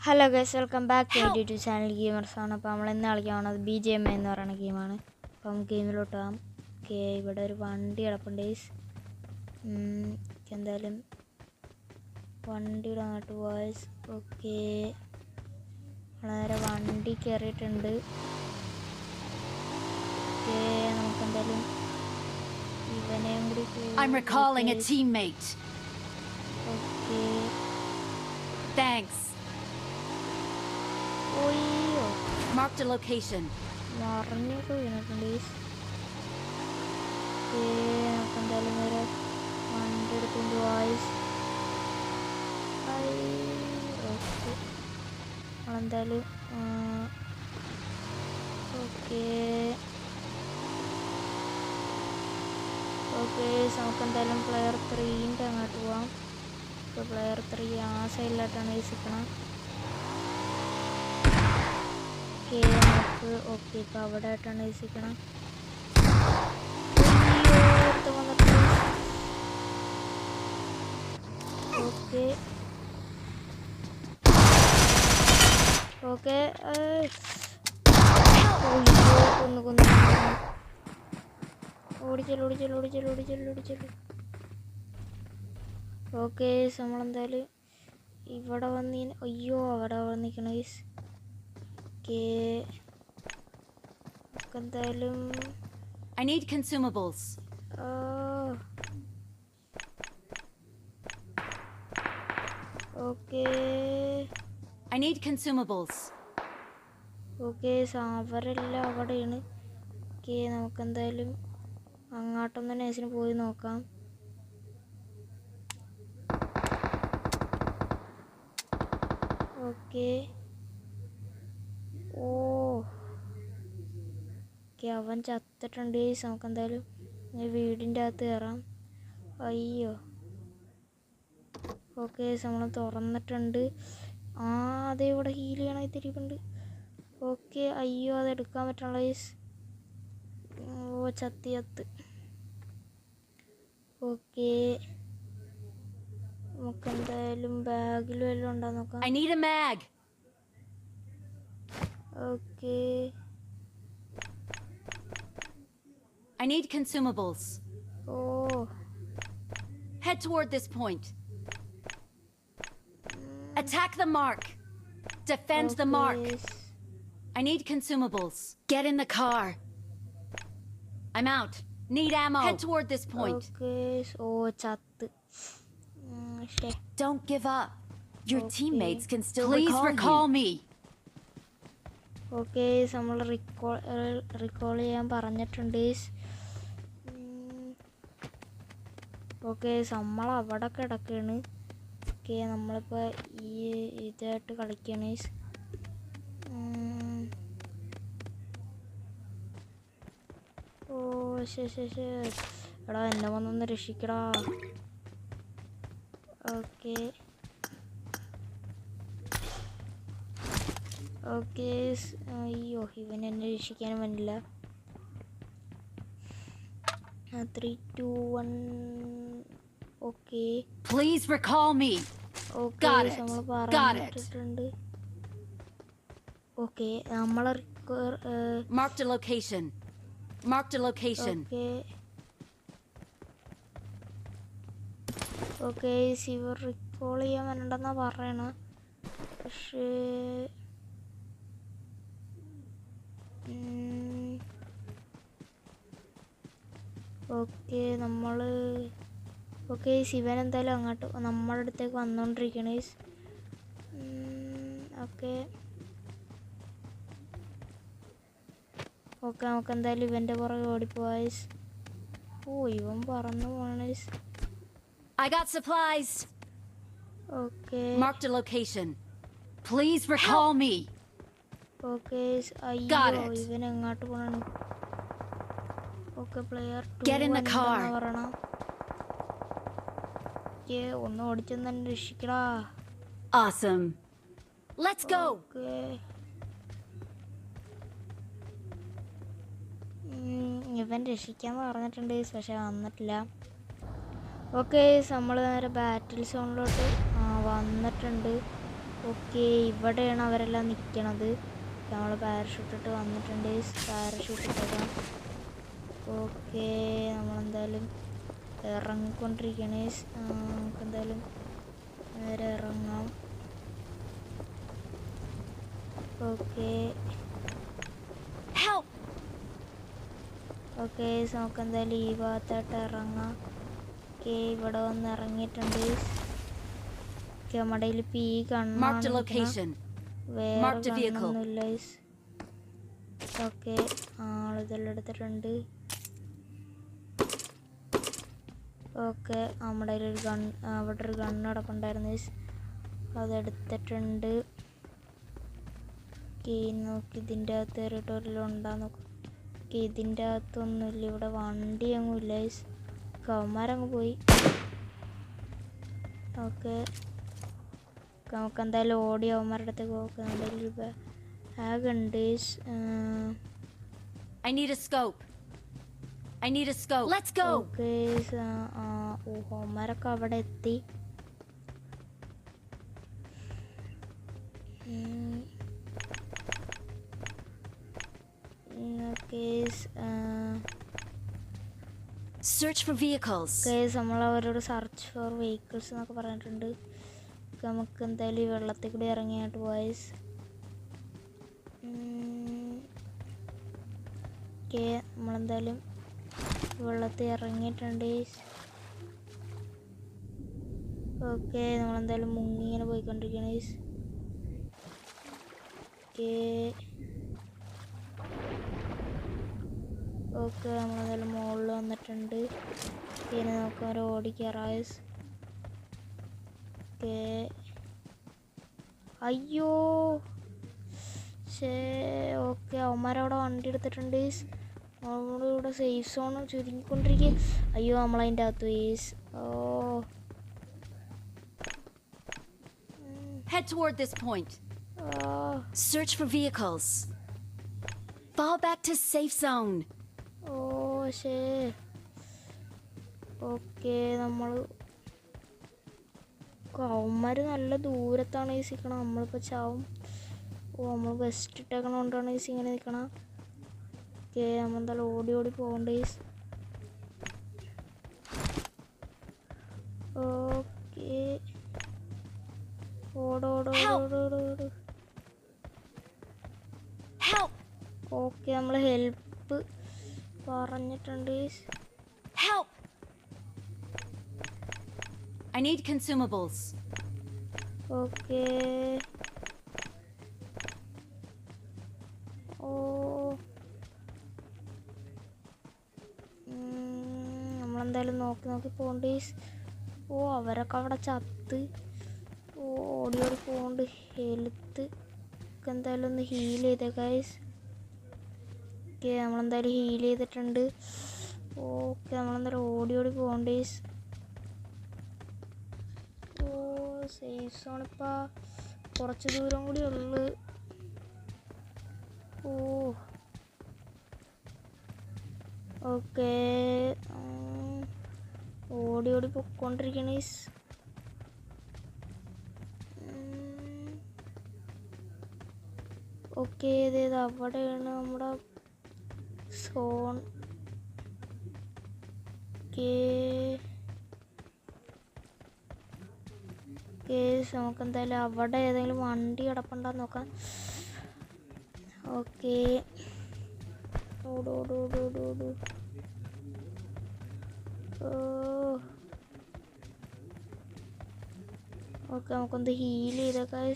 Hello guys welcome back to YouTube channel gamers ആണ് അപ്പോൾ നമ്മൾ ഇന്ന് കളിക്കാൻ പോകുന്നത് ബി ജി എം എന്ന് പറയുന്ന ഗെയിമാണ് അപ്പം ഗെയിമിലോട്ട് പോകാം. ഓക്കെ ഇവിടെ ഒരു വണ്ടി കിടപ്പുണ്ട് ഗൈസ് എന്തായാലും വണ്ടിയുടെ അങ്ങോട്ട് വോയിസ് ഓക്കെ. വളരെ വണ്ടി കയറിയിട്ടുണ്ട്. ഓക്കെ നമുക്ക് എന്തായാലും ഇവനെയും കൂടി I'm recalling a teammate. Okay Thanks. ഓയ്യോ Marked a location. മറിഞ്ഞൊക്കെ വീണിട്ടുണ്ട് ഗൈസ് ഏ നമുക്ക് എന്തായാലും നേരെ വണ്ടി എടുത്തുകൊണ്ട് വായിസ് ഓക്കെ നമ്മളെന്തായാലും ഓക്കെ ഓക്കെ നമുക്ക് എന്തായാലും പ്ലെയർ ത്രീന്റെ അങ്ങോട്ട് പോവാം ഇപ്പോൾ പ്ലെയർ ത്രീ ആ സൈഡിലായിട്ടാണ് ഈ സിക്കണം ഓക്കെ നമുക്ക് ഓക്കെ. ഇപ്പോൾ അവിടെ ആയിട്ടാണ് എസിക്കണം ഓക്കെ ഓക്കെ ഓടിച്ചല്ലോ ഓടിച്ചല്ലോ ഓടിച്ചല്ലോ ഓടിച്ചല്ലോ ഓടിച്ചല്ലോ. ഓക്കെ നമ്മളെന്തായാലും ഇവിടെ വന്ന് അയ്യോ അവിടെ ഗൈസ് ഓക്കെ എന്തായാലും I need consumables. Okay I need consumables. Okay അവരെല്ലാം അവിടെയാണ് ഓക്കെ നമുക്ക് എന്തായാലും അങ്ങോട്ടൊന്ന് നേസിന് പോയി നോക്കാം ഓക്കെ ഓ ഓക്കെ അവൻ ചത്തിട്ടുണ്ട്. ഗൈസ് നമുക്ക് എന്തായാലും വീടിന്റെ അകത്ത് കയറാം അയ്യോ. ഓക്കെ നമ്മൾ തുറന്നിട്ടുണ്ട്. ആ അതെ ഇവിടെ ഹീൽ ചെയ്യണമായി തിരിപ്പുണ്ട് ഓക്കെ അയ്യോ അത് എടുക്കാൻ പറ്റണല്ലോ ഗൈസ് ഓ ചത്തി ചത്ത്. ഓക്കെ. നമുക്ക് എന്തായാലും ബാഗിൽ വല്ലതും ഉണ്ടാകും നോക്കാം. Okay. I need consumables. Oh Head toward this point. Attack the mark. Defend the mark. Okay. I need consumables. Get in the car. I'm out. Need ammo. Head toward this point. Okay ഓ ചത്ത് ഉം, ശ്ശെ. Don't give up. Your Okay. teammates can still Please recall, me. Okay നമ്മൾ recall recall ചെയ്യാൻ പറഞ്ഞിട്ടുണ്ട് okay നമ്മൾ അവിടെ കിടക്കാണ് okay നമ്മളിപ്പോൾ ഈ ഇതായിട്ട് കളിക്കുകയാണ്. ഓ ശരി ശരി ശരി എടാ എന്നെ വന്നൊന്ന് രക്ഷിക്കടാ. ഓക്കെ. ഓക്കെ അയ്യോ ഇവൻ എന്നെ രക്ഷിക്കാനും പറ്റില്ല three two one okay Please recall me. Okay Got it. Got it. Okay നമ്മൾ mark location a location. Okay okay ഇവർ റിക്കോൾ ചെയ്യാൻ വേണ്ടെന്നാ പറയണ പക്ഷേ ഓക്കെ നമ്മൾ ഓക്കെ ശിവൻ എന്തായാലും അങ്ങോട്ട് നമ്മുടെ അടുത്തേക്ക് വന്നുകൊണ്ടിരിക്കണേ ഓക്കെ ഓക്കെ നമുക്ക് എന്തായാലും ഇവന്റെ പുറകെ ഓടിപ്പോവായ്സ് ഓ ഇവൻ പറന്നു പോണേസ് I got supplies. Okay Marked a location. Please recall me. Okay Got അയ്യോ it. ഇവൻ എങ്ങോട്ട് പോണാണ് okay player Get in the car. പറയണം ഏ ഒന്ന് ഓടിച്ചെന്ന് ആസം Awesome. Let's go. ഇവൻ രക്ഷിക്കാന്ന് പറഞ്ഞിട്ടുണ്ട് പക്ഷെ വന്നിട്ടില്ല. ഓക്കെ നമ്മൾ നേരെ ബാറ്റിൽ സോണിലോട്ട് ആ വന്നിട്ടുണ്ട്. ഓക്കെ ഇവിടെയാണ് അവരെല്ലാം നിൽക്കണത് നമ്മൾ പാരഷൂട്ട് ഇട്ട് വന്നിട്ടുണ്ട് പാരഷൂട്ട് ഇട്ടേക്കാം ഓക്കെ നമ്മളെന്തായാലും ഇറങ്ങിക്കൊണ്ടിരിക്കണേ. നമുക്ക് എന്തായാലും നേരെ ഇറങ്ങാം. ഓക്കെ! ഓക്കെ നമുക്ക് എന്തായാലും ഈ ഭാഗത്തായിട്ട് ഇറങ്ങാം. ഓക്കെ ഇവിടെ വന്ന് ഇറങ്ങിയിട്ടുണ്ട്. ഓക്കെ നമ്മുടെ കയ്യിൽ ഇപ്പം ഈ കണ്ണാണ്. വേറെ. കണ്ണൊന്നുമില്ല ഓക്കെ ആളിതെല്ലാം എടുത്തിട്ടുണ്ട്. ഓക്കെ നമ്മുടെ ഒരു ഗൺ അവിടെ ഒരു ഗണ്ണ് കിടപ്പുണ്ടായിരുന്നു. അതെടുത്തിട്ടുണ്ട് കീ നോക്കി ഇതിന്റെ അകത്ത് കയറിയിട്ട് വല്ലതും ഉണ്ടാന്ന് നോക്ക്. ഇതിന്റെ അകത്തൊന്നുമില്ല. ഇവിടെ വണ്ടി അങ്ങും ഇല്ല കവന്മാരങ്ങ് പോയി. ഓക്കെ. നമുക്ക് എന്തായാലും ഓടി അവന്മാരുടെ അടുത്തേക്ക് നോക്കാം എന്തായാലും ബാഗ് ഉണ്ട് I need a scope. I need a scope. Let's go. Okay ഓ അവന്മാരൊക്കെ അവിടെ എത്തി okay Search for vehicles. Case നമ്മൾ അവരോട് സെർച്ച് ഫോർ വെഹിക്കിൾസ് എന്നൊക്കെ പറഞ്ഞിട്ടുണ്ട് നമുക്ക് എന്തായാലും ഈ വെള്ളത്തിൽ കൂടി ഇറങ്ങിയായിട്ട് ബോയ്സ് ഓക്കെ നമ്മളെന്തായാലും വെള്ളത്തിൽ ഇറങ്ങിയിട്ടുണ്ട്. ഓക്കെ നമ്മളെന്തായാലും മുങ്ങി ഇങ്ങനെ പോയിക്കൊണ്ടിരിക്കുകയാണ്. ഓക്കെ. ഓക്കെ നമ്മളെന്തായാലും മുകളിൽ വന്നിട്ടുണ്ട്. പിന്നെ നമുക്ക് അവരെ ഓടിക്കറായസ് ഓക്കെ. അയ്യോ. ഓക്കെ അവന്മാരവിടെ വണ്ടി എടുത്തിട്ടുണ്ട്. നമ്മളിവിടെ സേഫ് സോൺ ചുരുങ്ങിക്കൊണ്ടിരിക്കുക അയ്യോ നമ്മളതിന്റെ അകത്ത് വേസ് ഓ Head toward this point. Search for vehicles. Fall back to safe zone. ഓ shit. ഓക്കെ നമ്മൾ അവന്മാർ നല്ല ദൂരത്താണ് ഈ സിക്കണം നമ്മളിപ്പോൾ ചാവും ഓ നമ്മൾ ബെസ്റ്റ് ഇട്ടേക്കണോണ്ടാണ് ഈ ഇങ്ങനെ നിൽക്കണം ഓക്കെ നമ്മൾ എന്തായാലും ഓടി ഓടി പോകണ്ടേ ഓക്കെ ഓടോടോടോടോടോട് Help! ഓക്കെ നമ്മൾ ഹെൽപ്പ് പറഞ്ഞിട്ടുണ്ട് Help! I need consumables. Okay. ഓ ഉം, നമ്മളെന്തായാലും നോക്കി നോക്കി പോകണ്ട് ഓ അവരൊക്കെ അവിടെ ചത്ത്. ഓ ഓടി ഓടി പോകണ്ട് ഹെൽത്ത് എന്തായാലും ഒന്ന് ഹീൽ ചെയ്തേ ഗൈസ് ഓക്കെ നമ്മളെന്തായാലും ഹീൽ ചെയ്തിട്ടുണ്ട്. ഓക്കെ നമ്മളെന്തായാലും ഓടി ഓടി പോകണ്ട് ഓ സേഫ് സോൺ കുറച്ച് ദൂരം കൂടി ഉള്ളു. ഓ. ഓക്കെ. ഓടി ഓടി പൊക്കോണ്ടിരിക്കണ ഓക്കെ ഇതേത് അവിടെയാണ് നമ്മുടെ സോൺ. നമുക്ക് എന്തായാലും അവിടെ ഏതെങ്കിലും വണ്ടി കിടപ്പുണ്ടെന്ന് നോക്കാം. ഓക്കേ. ഓടു ഓടു ഓടു ഓടു ഓടു. ഓക്കെ നമുക്കൊന്ന് ഹീൽ ചെയ്തേക്കാം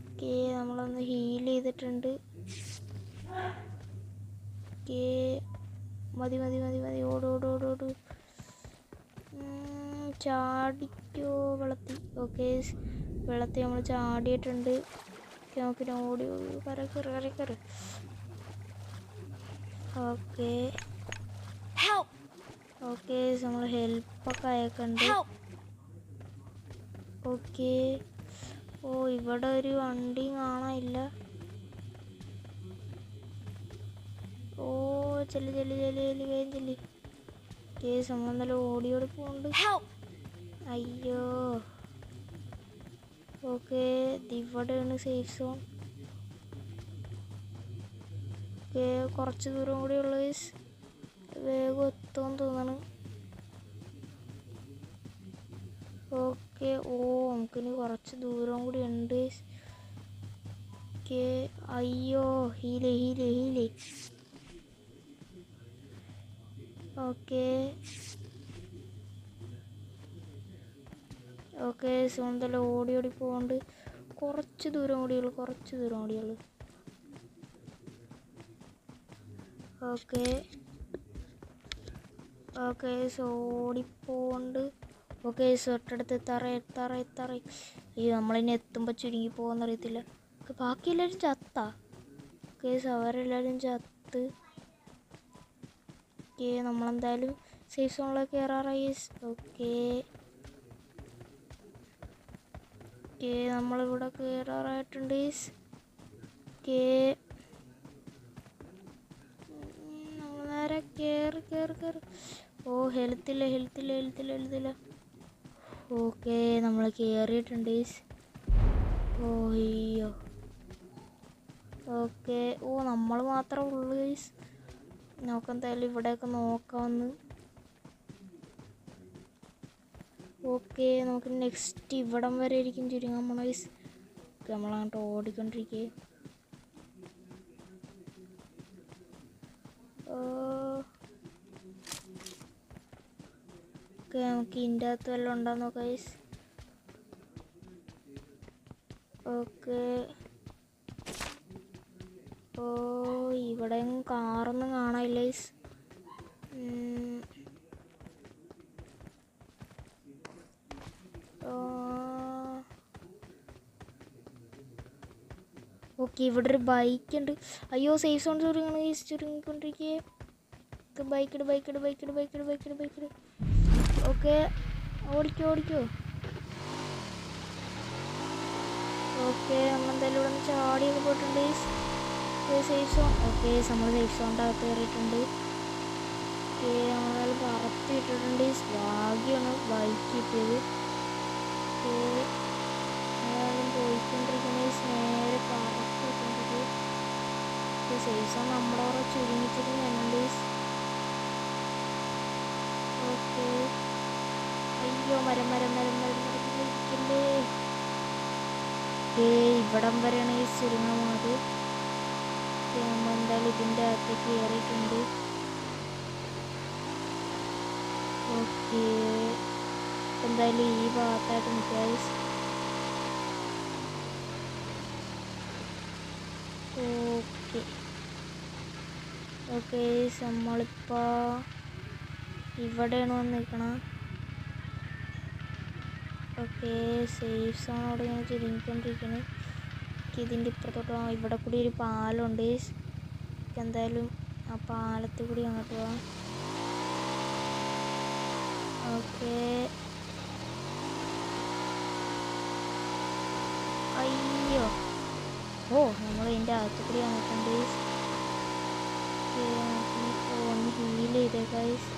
ഓക്കെ നമ്മളൊന്ന് ഹീൽ ചെയ്തിട്ടുണ്ട്. ഓക്കെ മതി മതി മതി മതി. ഓടു ചാടിക്കോ വെള്ളത്തി. ഓക്കെ വെള്ളത്തിൽ നമ്മൾ ചാടിയിട്ടുണ്ട്. ഓക്കെ നമുക്ക് ഓടി കയറി കര കയറി. ഓക്കെ! ഓക്കെ നമ്മൾ ഹെൽപ്പൊക്കെ അയക്കണ്ട്! ഓക്കെ ഓ ഇവിടെ ഒരു വണ്ടി കാണാനില്ല. ഓ ചെല്ലി ചെല്ലി ചെല്ലി ചെല്ലി വേഗം ചെല്ലി. കേസ് നമ്മളെന്നാലും ഓടി ഓടി പോകുന്നുണ്ട്! അയ്യോ. ഓക്കെ ഇവിടെയാണ് സേഫ് സോൺ ഓക്കെ കുറച്ച് ദൂരം കൂടി ഉള്ളു guys. വേഗം എത്തുമെന്ന് തോന്നണം. ഓക്കെ ഓ നമുക്കിനി കുറച്ച് ദൂരം കൂടി ഉണ്ട്. ഓക്കെ അയ്യോ heal heal heal. Okay. Okay സുന്ദല ഓടി ഓടി പോകുന്നുണ്ട് കുറച്ച് ദൂരം കൂടിയുള്ളൂ കുറച്ച് ദൂരം കൂടിയുള്ളൂ ഓക്കെ. ഓക്കെ ഓടിപ്പോണ്ട്. ഓക്കെ തൊട്ടടുത്ത് തറ തറ തറ. അയ്യോ നമ്മളിനി എത്തുമ്പോൾ ചുരുങ്ങി പോകുമെന്നറിയത്തില്ല അറിയത്തില്ല ബാക്കി എല്ലാവരും ചത്താ? ഓക്കെ അവരെല്ലാവരും ചത്ത്. ഓക്കെ നമ്മളെന്തായാലും സേഫ് സോണിലേക്ക് കയറാറായി ഓക്കെ. ഓക്കെ നമ്മളിവിടെ കയറാറായിട്ടുണ്ട് ഓക്കെ നമ്മൾ നേരെ കയറി കയറി ഓ ഹെൽത്തില്ല ഹെൽത്തില്ല ഹെൽത്തില്ല ഹെൽത്തില്ല ഓക്കെ നമ്മൾ കയറിയിട്ടുണ്ട് ഓ അയ്യോ ഓക്കെ. ഓ നമ്മൾ മാത്രമേ ഉള്ളൂ ഗൈസ് നോക്കെന്തായാലും ഇവിടെയൊക്കെ നോക്കാമെന്ന് ഓക്കെ നമുക്ക് നെക്സ്റ്റ് ഇവിടം വരെ ഇരിക്കും ചുരുങ്ങാൻ പോണ ഗൈസ് നമ്മളങ്ങോട്ട് ഓടിക്കൊണ്ടിരിക്കുക ഓക്കെ നമുക്ക് ഇതിന്റെ അകത്ത് വല്ലതും ഉണ്ടാകുന്ന ഗൈസ് ഓക്കെ. ഓ ഇവിടെ കാറൊന്നും കാണാനില്ല ഗൈസ് ഓക്കെ ഇവിടെ ഒരു ബൈക്ക് ഉണ്ട്. അയ്യോ സേഫ് സോൺ ചുരുങ്ങണം ഗൈസ് ചുരുങ്ങിക്കൊണ്ടിരിക്കുക ബൈക്കിട് ബൈക്കിട് ബൈക്കിട് ബൈക്കിട് ബൈക്കിട് ബൈക്കിട് ഓക്കെ ഓടിക്കോ ഓടിക്കോ. ഓക്കെ നമ്മൾ എന്തായാലും ഇവിടെ നിന്ന് ചാടിയൊക്കെ പോയിട്ടുണ്ട്. സേഫ് സോൺ ഓക്കെ നമ്മൾ സേഫ് സോണിന്റെ അകത്ത് കയറിയിട്ടുണ്ട്. ഓക്കെ നമ്മൾ പറത്തി ഇട്ടിട്ടുണ്ട്. ഭാഗ്യമാണ് ബൈക്ക് കിട്ടിയത്. ഓക്കെ നമ്മളെല്ലാം പോയിക്കൊണ്ടിരിക്കുന്നത് നേരെ പറത്തി ഇട്ടിട്ടുണ്ട്. സേഫ് സോൺ നമ്മളവിടെ ചുരുങ്ങിച്ചിട്ട് ചുരുങ്ങി ചുരുങ്ങി വരുന്നുണ്ട് ഓക്കെ. അയ്യോ മരം മരം മരം മരം മരം ഇരിക്കല്ലേ? ഏ ഇവിടം വരെയാണ് ഈ ഓക്കെ നമ്മൾ എന്തായാലും ഇതിന്റെ അകത്തേക്ക് കയറിയിട്ടുണ്ട്. ഓക്കെ. എന്തായാലും ഈ ഭാഗത്തായിട്ട് നിൽക്കാം ഓക്കെ. ഓക്കെ നമ്മളിപ്പോൾ ഇവിടെയാണ് വന്ന് നിൽക്കണം. ഓക്കെ സേഫ് സോണോട് ഇങ്ങനെ എനിക്ക് ഇതിന്റെ ഇപ്പുറത്തോട്ട് പോകാം. ഇവിടെ കൂടി ഒരു പാലമുണ്ട്. നമുക്ക് എന്തായാലും ആ പാലത്തിൽ കൂടി അങ്ങോട്ട് പോവാം ഓക്കെ. അയ്യോ. ഓ നമ്മൾ ഇതിന്റെ അകത്ത് കൂടി വന്നിട്ടുണ്ട്. ഒന്ന് ഹീൽ ചെയ്തേ ഗൈസ്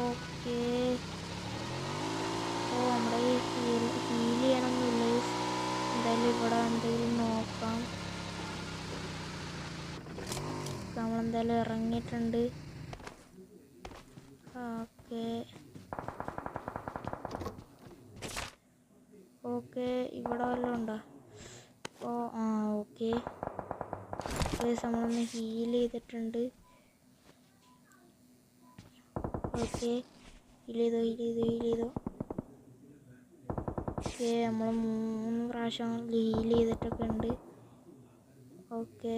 ഓക്കെ. ഓ നമ്മുടെ ഈ ഹീൽ ഹീൽ ചെയ്യണമെന്നില്ല എന്തായാലും ഇവിടെ എന്തെങ്കിലും നോക്കാം. നമ്മളെന്തായാലും ഇറങ്ങിയിട്ടുണ്ട്. ഓക്കെ. ഓക്കെ ഇവിടെ വല്ലതും ഉണ്ടോ? ഓ ആ ഓക്കെ. നമ്മളൊന്ന് ഹീൽ ചെയ്തിട്ടുണ്ട്. ഓക്കെ ചെയ്തോ ഹീൽ ചെയ്തോ ഓക്കെ നമ്മൾ മൂന്ന് പ്രാവശ്യം ലീൽ ചെയ്തിട്ടൊക്കെ ഉണ്ട്. ഓക്കെ.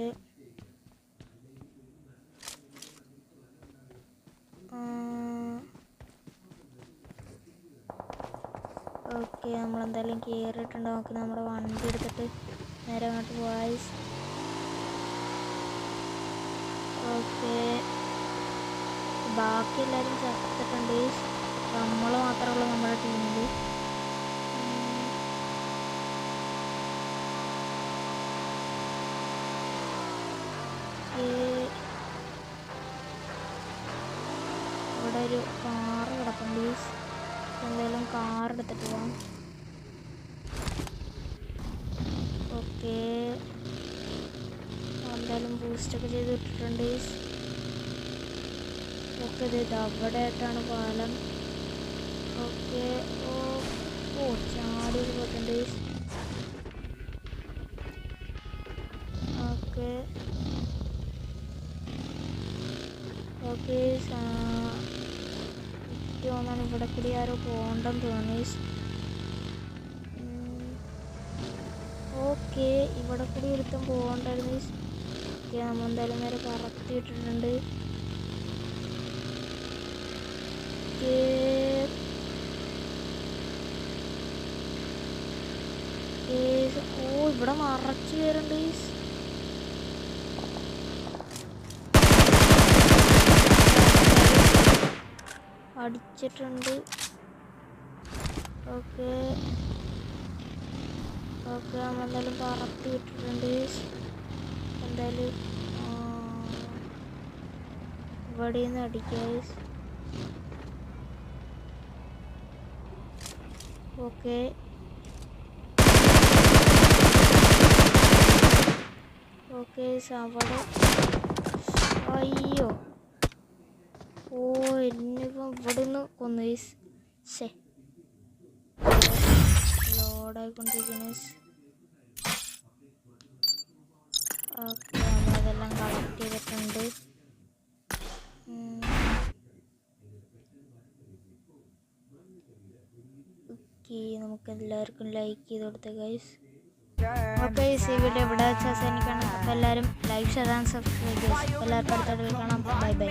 ഓക്കെ നമ്മളെന്തായാലും കയറിയിട്ടുണ്ട് നമുക്ക് നമ്മുടെ വണ്ടി എടുത്തിട്ട് നേരെ അങ്ങോട്ട് പോയി ഓക്കെ. ബാക്കി എല്ലാവരും ചത്തിട്ടുണ്ട് നമ്മൾ മാത്രമേ ഉള്ളൂ നമ്മുടെ ടീമിൽ ഇവിടെ ഒരു കാറ് പ്ലീസ് എന്തായാലും കാർ എടുത്തിട്ട് പോവാം. ഓക്കെ. എന്തായാലും ബൂസ്റ്റൊക്കെ ചെയ്ത് ഇട്ടിട്ടുണ്ട് ഓക്കെ ഇത് അവിടെ ആയിട്ടാണ് പാലം. ഓക്കെ. ഓ ഓ ചാടി പോയിട്ടുണ്ട് ഓക്കെ. ഓക്കെ തോന്നാണ് ഇവിടെ കൂടി ആരോ പോകണ്ടെന്ന് തോന്നി. ഓക്കെ ഇവിടെ കൂടി ഒരുത്തം പോകണ്ടായിരുന്നു. ഓക്കെ നമ്മൾ എന്തായാലും നേരെ കറക്റ്റിയിട്ടിട്ടുണ്ട് ഓക്കെ ഓ ഇവിടെ പേരുണ്ട് ഗയ്സ്. അടിച്ചിട്ടുണ്ട്. ഓക്കെ. ഓക്കെ നമ്മൾ എന്തായാലും പറത്തി വിട്ടിട്ടുണ്ട് എന്തായാലും ഇവിടെ നിന്ന് അടിക്കാം. ഓക്കെ. ഓക്കെ അവിടെ അയ്യോ. ഓ എന്നിപ്പം ഇവിടെ നിന്ന് കൊന്നു ശേ ലോഡായിക്കൊണ്ടിരിക്കണ ഓക്കെ നമ്മളതെല്ലാം കളക്ട് ചെയ്തിട്ടുണ്ട്. നമുക്ക് എല്ലാവർക്കും ലൈക്ക് ചെയ്ത് കൊടുത്ത ഗൈസ് ഓക്കെ ഈ വീഡിയോ ഇവിടെ വെച്ച് അവസാനിക്കണം അപ്പോൾ എല്ലാവരും ലൈക്ക് ഷെയർ ആൻഡ് സബ്സ്ക്രൈബ് എല്ലാവർക്കും അടുത്തോട്ട് കാണാം. Bye bye